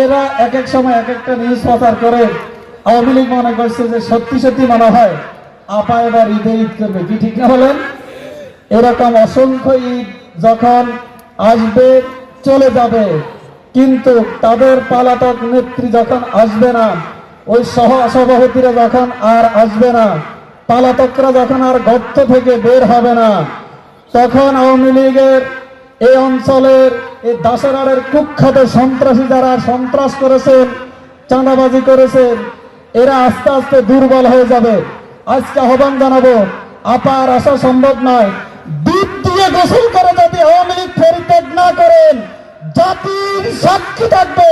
এরা এক এক সময় এক একটা নিউজ প্রচার করে। আওয়ামী লীগ মনে করছে যে সত্যি সত্যি মনে হয়, আপা এবার ঈদে ঈদ করবে। কি ঠিক না বলেন? এরকম অসংখ্য ঈদ যখন আসবে, চলে যাবে। কিন্তু তাদের পালাতক নেত্রী যখন আসবে না, ওই সহ সভাপতিরা যখন আর আসবে না, পালাতকরা যখন আর গর্ত থেকে বের হবে না, তখন আওয়ামী লীগের এই অঞ্চলের, এই দাসেরারের কুখ্যাত সন্ত্রাসী যারা সন্ত্রাস করেছেন, চাঁদাবাজি করেছেন, এরা আস্তে আস্তে দুর্বল হয়ে যাবে। আজকে আহ্বান জানাব, আপার আসা সম্ভব নয়। দুধ দিয়ে গোসল করে যদি আওয়ামী লীগ পরিত্যাগ না করেন, জাতির সাক্ষী থাকবে।